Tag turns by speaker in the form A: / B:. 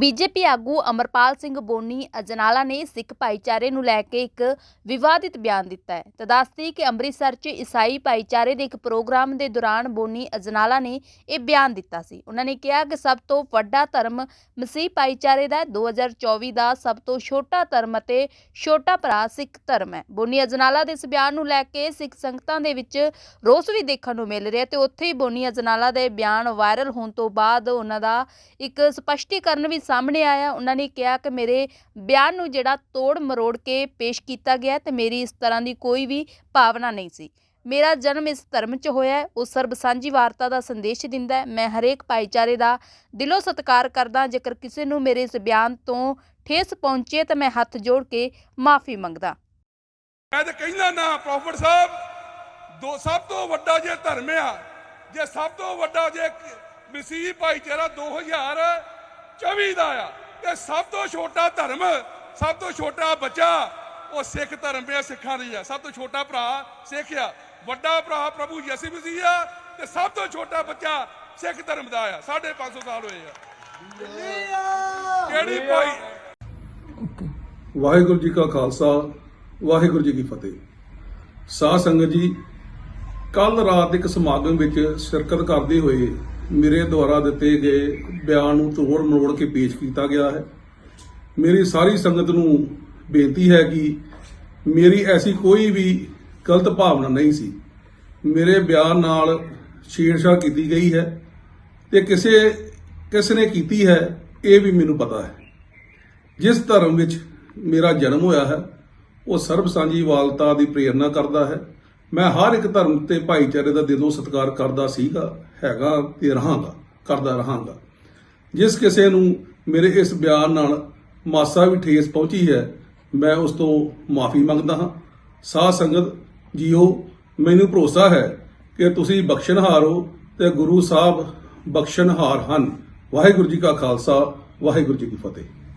A: BJP ਆਗੂ ਅਮਰਪਾਲ ਸਿੰਘ ਬੋਨੀ ਅਜਨਾਲਾ ਨੇ ਸਿੱਖ ਭਾਈਚਾਰੇ ਨੂੰ ਲੈ ਕੇ ਇੱਕ ਵਿਵਾਦਿਤ ਬਿਆਨ ਦਿੱਤਾ ਹੈ। ਤਾਂ ਦੱਸਦੀ ਕਿ ਅੰਮ੍ਰਿਤਸਰ 'ਚ ਈਸਾਈ ਭਾਈਚਾਰੇ ਦੇ ਇੱਕ ਪ੍ਰੋਗਰਾਮ ਦੇ ਦੌਰਾਨ ਬੋਨੀ ਅਜਨਾਲਾ ਨੇ ਇਹ ਬਿਆਨ ਦਿੱਤਾ ਸੀ। ਉਹਨਾਂ ਨੇ ਕਿਹਾ ਕਿ ਸਭ ਤੋਂ ਵੱਡਾ ਧਰਮ ਮਸੀਹ ਭਾਈਚਾਰੇ ਦਾ ਹੈ। 2024 ਦਾ ਸਭ ਤੋਂ ਛੋਟਾ ਧਰਮ ਅਤੇ ਛੋਟਾ ਭਰਾ ਸਿੱਖ ਧਰਮ ਹੈ। ਬੋਨੀ ਅਜਨਾਲਾ ਦੇ ਇਸ ਬਿਆਨ ਨੂੰ ਲੈ ਕੇ ਸਿੱਖ ਸੰਗਤਾਂ ਦੇ ਵਿੱਚ ਰੋਸ ਵੀ ਦੇਖਣ ਨੂੰ ਮਿਲ ਰਿਹਾ ਤੇ ਉੱਥੇ ਹੀ ਬੋਨੀ ਅਜਨਾਲਾ ਦੇ ਬਿਆਨ ਵਾਇਰਲ ਹੋਣ ਤੋਂ ਬਾਅਦ ਉਹਨਾਂ ਦਾ ਇੱਕ ਸਪਸ਼ਟੀਕਰਨ ਵੀ ਸਾਹਮਣੇ ਆਇਆ, ਉਹਨਾਂ ਨੇ ਕਿਹਾ ਕਿ ਮੇਰੇ ਬਿਆਨ ਨੂੰ ਜਿਹੜਾ ਤੋੜ ਮਰੋੜ ਕੇ ਪੇਸ਼ ਕੀਤਾ ਗਿਆ ਤੇ ਮੇਰੀ ਇਸ ਤਰ੍ਹਾਂ ਦੀ ਕੋਈ ਵੀ ਭਾਵਨਾ ਨਹੀਂ ਸੀ। ਮੇਰਾ ਜਨਮ ਇਸ ਧਰਮ 'ਚ ਹੋਇਆ ਉਹ ਸਰਬ ਸਾਂਝੀ ਵਾਰਤਾ ਦਾ ਸੰਦੇਸ਼ ਦਿੰਦਾ ਹੈ। ਮੈਂ ਹਰੇਕ ਭਾਈਚਾਰੇ ਦਾ ਦਿਲੋਂ ਸਤਿਕਾਰ ਕਰਦਾ ਜੇਕਰ ਕਿਸੇ ਨੂੰ ਮੇਰੇ ਇਸ ਬਿਆਨ ਤੋਂ ਠੇਸ ਪਹੁੰਚੇ ਤਾਂ ਮੈਂ ਹੱਥ ਜੋੜ ਕੇ ਮਾਫੀ ਮੰਗਦਾ।
B: ਮੈਂ ਤਾਂ ਕਹਿੰਦਾ ਨਾ ਪ੍ਰੋਫਟ ਸਾਹਿਬ, ਦੋ ਸਭ ਤੋਂ ਵੱਡਾ ਜੇ ਧਰਮ ਆ, ਜੇ ਸਭ ਤੋਂ ਵੱਡਾ ਜੇ ਮਸੀਹ ਭਾਈਚਾਰਾ 2024 ਦਾ ਆ। ਤੇ ਸਭ ਤੋਂ ਛੋਟਾ ਧਰਮ ਸਭ ਤੋਂ ਛੋਟਾ ਬੱਚਾ ਉਹ ਸਿੱਖ ਧਰਮ ਪਿਆ ਸਿੱਖਾਂ ਦੀ ਆ। ਸਭ ਤੋਂ ਛੋਟਾ ਭਰਾ ਸਿੱਖ ਆ। ਵੱਡਾ ਭਰਾ ਪ੍ਰਭੂ ਯਿਸੂ ਮਸੀਹ ਆ ਤੇ ਸਭ ਤੋਂ ਛੋਟਾ ਬੱਚਾ ਸਿੱਖ ਧਰਮ ਦਾ ਆ। 550 ਸਾਲ ਹੋਏ ਆ। ਕਿਹੜੀ ਭਾਈ?
C: ਵਾਹਿਗੁਰੂ ਜੀ ਕਾ ਖਾਲਸਾ ਵਾਹਿਗੁਰੂ ਜੀ ਕੀ ਫਤਿਹ। ਸਾਧ ਸੰਗਤ ਜੀ ਕੱਲ ਰਾਤ ਇੱਕ ਸਮਾਗਮ ਵਿੱਚ ਸ਼ਿਰਕਤ ਕਰਦੇ ਹੋਏ ਮੇਰੇ ਦੁਆਰਾ ਦਿੱਤੇ ਗਏ ਬਿਆਨ ਨੂੰ ਤੋੜ ਮਰੋੜ ਕੇ ਪੇਸ਼ ਕੀਤਾ ਗਿਆ ਹੈ। ਮੇਰੀ ਸਾਰੀ ਸੰਗਤ ਨੂੰ ਬੇਨਤੀ ਹੈ ਕਿ ਮੇਰੀ ਐਸੀ ਕੋਈ ਵੀ ਗਲਤ ਭਾਵਨਾ ਨਹੀਂ ਸੀ। ਮੇਰੇ ਬਿਆਨ ਨਾਲ ਛੇੜਛਾੜ ਕੀਤੀ ਗਈ ਹੈ ਤੇ ਕਿਸੇ, ਕਿਸ ਨੇ ਕੀਤੀ ਹੈ, ਇਹ ਵੀ ਮੈਨੂੰ ਪਤਾ ਹੈ। ਜਿਸ ਧਰਮ ਵਿੱਚ ਮੇਰਾ ਜਨਮ ਹੋਇਆ ਹੈ, ਉਹ ਸਰਬ ਸਾਂਝੀਵਾਲਤਾ ਦੀ ਪ੍ਰੇਰਣਾ ਕਰਦਾ ਹੈ। ਮੈਂ ਹਰ ਇੱਕ ਧਰਮ ਤੇ ਭਾਈਚਾਰੇ ਦਾ ਦਿਲੋਂ ਸਤਿਕਾਰ ਕਰਦਾ ਸੀਗਾ, ਹੈਗਾ ਤੇ ਰਹਾਂਗਾ, ਕਰਦਾ ਰਹਾਂਗਾ। ਜਿਸ ਕਿਸੇ ਨੂੰ ਮੇਰੇ ਇਸ ਬਿਆਨ ਨਾਲ ਮਾਸਾ ਵੀ ਠੇਸ ਪਹੁੰਚੀ ਹੈ, ਮੈਂ ਉਸ ਤੋਂ ਮਾਫੀ ਮੰਗਦਾ ਹਾਂ। ਸਾਧ ਸੰਗਤ, ਜੀਓ, ਮੈਨੂੰ ਭਰੋਸਾ ਹੈ ਕਿ ਤੁਸੀਂ ਬਖਸ਼ਣਹਾਰ ਹੋ ਤੇ ਗੁਰੂ ਸਾਹਿਬ ਬਖਸ਼ਣਹਾਰ ਹਨ। ਵਾਹਿਗੁਰੂ ਜੀ ਕਾ ਖਾਲਸਾ, ਵਾਹਿਗੁਰੂ ਜੀ ਕੀ ਫਤਿਹ।